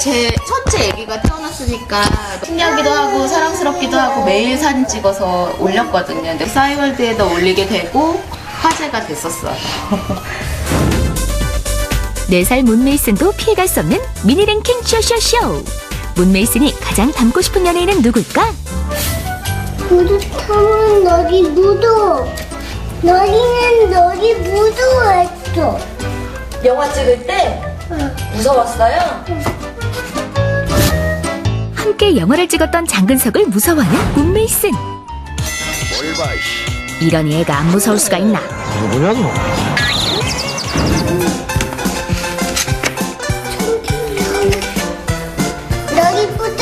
제 첫째 아기가 태어났으니까 신기하기도 하고 사랑스럽기도 하고 매일 사진 찍어서 올렸거든요. 근데 싸이월드에도 올리게 되고 화제가 됐었어요. 4살 문메이슨도 피해갈 수 없는 미니 랭킹 쇼쇼쇼. 문메이슨이 가장 닮고 싶은 연예인은 누굴까? 뿌듯함은 너희 무도. 너희는 너희 무도했어. 영화 찍을 때 무서웠어요? 함께 영화를 찍었던 장근석을 무서워하는 문메이슨. 이런 애가 안 무서울 수가 있나? 누구냐 너? 이거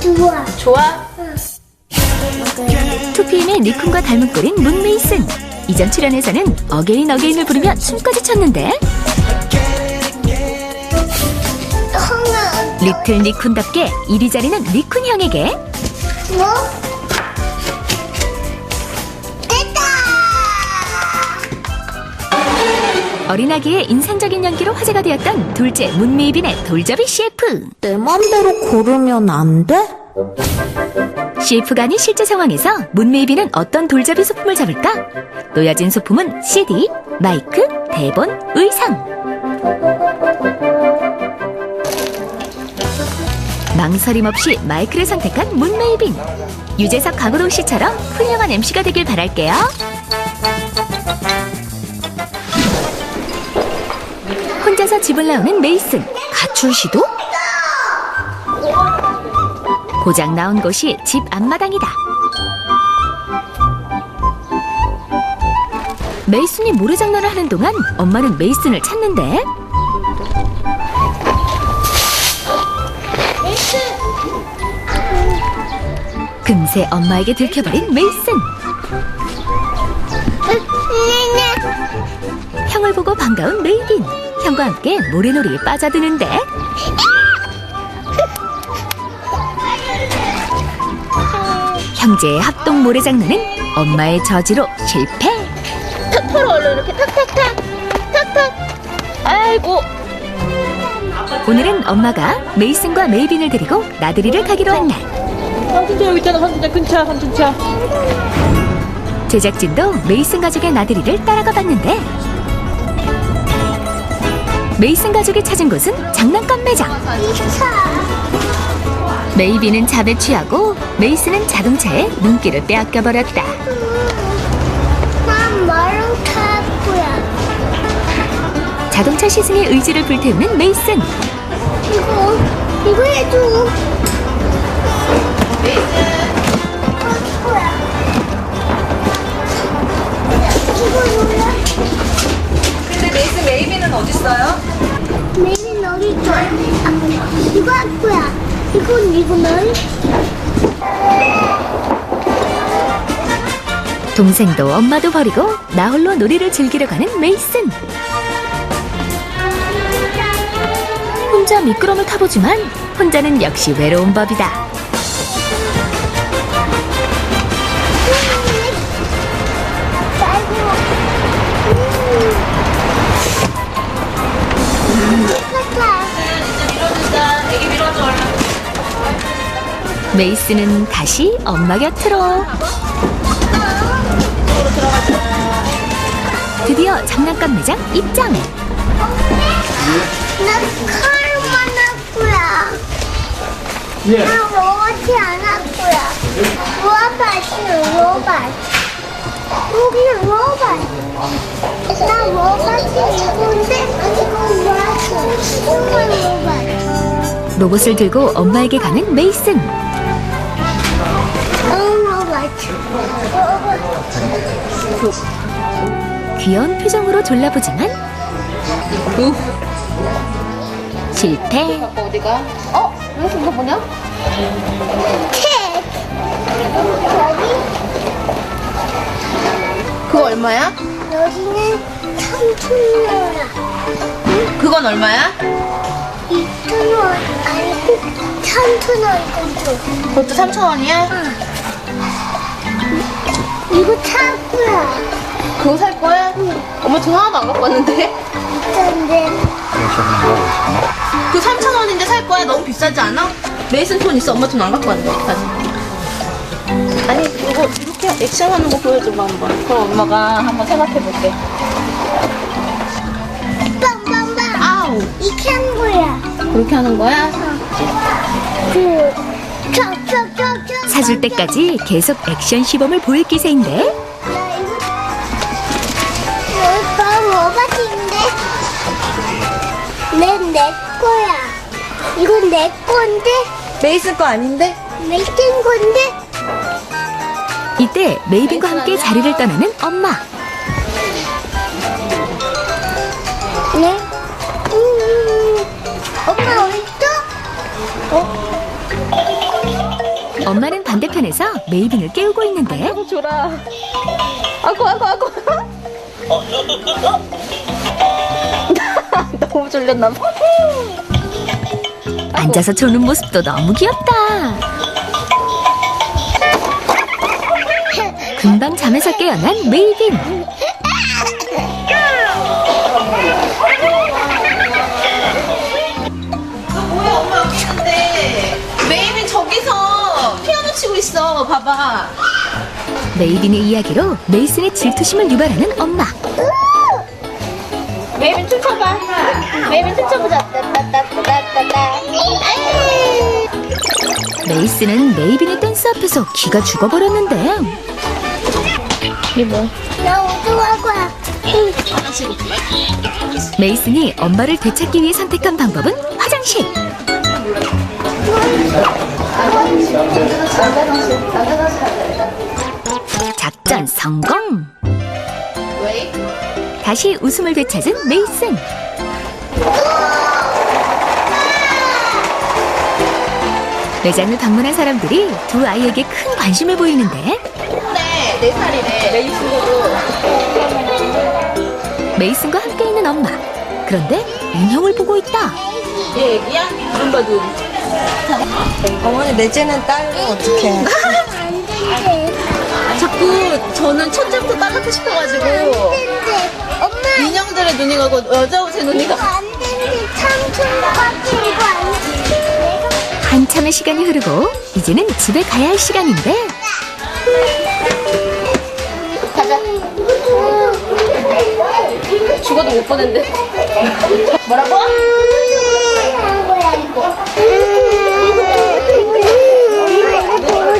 좋아. 좋아? 2PM의 니쿤과 닮은 꼴인 문메이슨. 이전 출연에서는 어게인 어게인을 부르며 춤까지 췄는데. 리틀 니쿤답게 이리저리는 니쿤 형에게 뭐? 됐다. 어린아기의 인상적인 연기로 화제가 되었던 둘째 문메이빈의 돌잡이 CF. 내 맘대로 고르면 안 돼? 아닌 실제 상황에서 문메이빈은 어떤 돌잡이 소품을 잡을까? 놓여진 소품은 CD, 마이크, 대본, 의상. 망설임 없이 마이크를 선택한 문메이빈. 유재석 강호동 씨처럼 훌륭한 MC가 되길 바랄게요. 혼자서 집을 나오는 메이슨. 가출 시도? 고장 나온 곳이 집 앞마당이다. 메이슨이 모래장난을 하는 동안 엄마는 메이슨을 찾는데. 금세 엄마에게 들켜버린 메이슨. 형을 보고 반가운 메이빈 형과 함께 모래놀이에 빠져드는데 형제의 합동 모래장난은 엄마의 저지로 실패 턱으로 얼른 이렇게 탁탁탁 탁탁. 아이고 오늘은 엄마가 메이슨과 메이빈을 데리고 나들이를 가기로 한 날. 삼촌차 여기 있잖아 삼촌차 큰차 삼촌차 제작진도 메이슨 가족의 나들이를 따라가 봤는데 메이슨 가족이 찾은 곳은 장난감 매장. 메이빈은 잠에 취하고 메이슨은 자동차에 눈길을 빼앗겨 버렸다. 난 마루 탈 거야. 자동차 시승의 의지를 불태우는 메이슨. 이거 이거 해줘. 널. 동생도 엄마도 버리고 나 홀로 놀이를 즐기러 가는 메이슨. 혼자 미끄럼을 타보지만 혼자는 역시 외로운 법이다. 메이슨은 다시 엄마 곁으로. 드디어 장난감 매장 입장. 나칼만 할 거야. 예. 나 로봇이 안할 거야. 로봇이 로봇. 여기 로봇. 나 로봇이 이건데 이거 로봇. 정말 로봇. 로봇을 들고 엄마에게 가는 메이슨. 귀여운 표정으로 졸라보지만 실패. 아빠 어디가? 어? 뭐냐? 캣. 여기 그거 얼마야? 여기는 삼촌이야. 그건 얼마야? 이천 원 아니고 삼천 원 정도. 그것도 3천 원이야? 이거 살 거야. 그거 살 거야? 엄마 돈 하나도 안 갖고 왔는데? 있던데. 그 3,000원인데 살 거야? 너무 비싸지 않아? 메이슨 톤 있어. 엄마 돈 안 갖고 왔는데, 어떡하지? 아니, 이거 이렇게 액션하는 거 보여줘봐, 한번. 그럼 엄마가 한번 생각해 볼게. 빵빵빵. 아우! 이렇게 한 거야. 그렇게 하는 거야? 그. 사줄 때까지 계속 액션 시범을 보일 기세인데. 오빠 뭐 맛인데? 내, 내 거야. 이건 내 건데? 메이슨 거 아닌데? 내 건데? 이때 메이빈과 함께 자리를 떠나는 엄마 네? 음, 엄마 어딨어? 엄마는 반대편에서 메이빈을 깨우고 있는데 아이고, 줘라. 아고, 아고, 아고. 너무 졸렸나 봐. 앉아서 조는 모습도 너무 귀엽다 금방 잠에서 깨어난 메이빈 봐봐. 메이빈의 이야기로 메이슨의 질투심을 유발하는 엄마 메이빈 춤춰봐. 메이빈. 따따따따따따. 메이슨은 메이빈의 댄스 앞에서 기가 죽어버렸는데 이게 뭐? 나 우승할 거야. 메이슨이 엄마를 되찾기 위해 선택한 방법은 화장실 작전 성공 왜? 다시 웃음을 되찾은 메이슨 매장을 방문한 사람들이 두 아이에게 큰 관심을 보이는데 네, 네 살이래. 메이슨으로. 메이슨과 함께 있는 엄마 그런데 인형을 보고 있다 얘 애기야? 눈 봐, 눈. 어머니 넷째는 딸로 어떻게? 안 된대. 자꾸 저는 첫째부터 따르고 싶어가지고 안 된대. 엄마, 인형들의 눈이 가고 여자 옷의 눈이 이거 가고 안 된대. 삼촌 같이 이거 안 된대. 한참의 시간이 흐르고 이제는 집에 가야 할 시간인데 가자 죽어도 못 보낸대 뭐라고?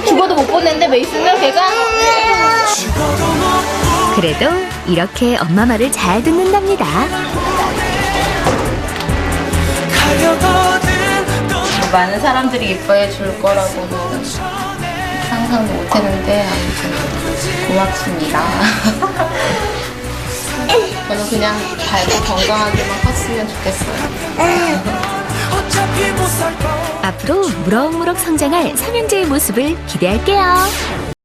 죽어도 못 보낸대 메이슨을 걔가? 그래도 이렇게 엄마 말을 잘 듣는답니다. 많은 사람들이 예뻐해 줄 거라고는 상상도 못 했는데 아무튼 고맙습니다. 저는 그냥 밝고 건강하게만 컸으면 좋겠어요 앞으로 무럭무럭 성장할 삼형제의 모습을 기대할게요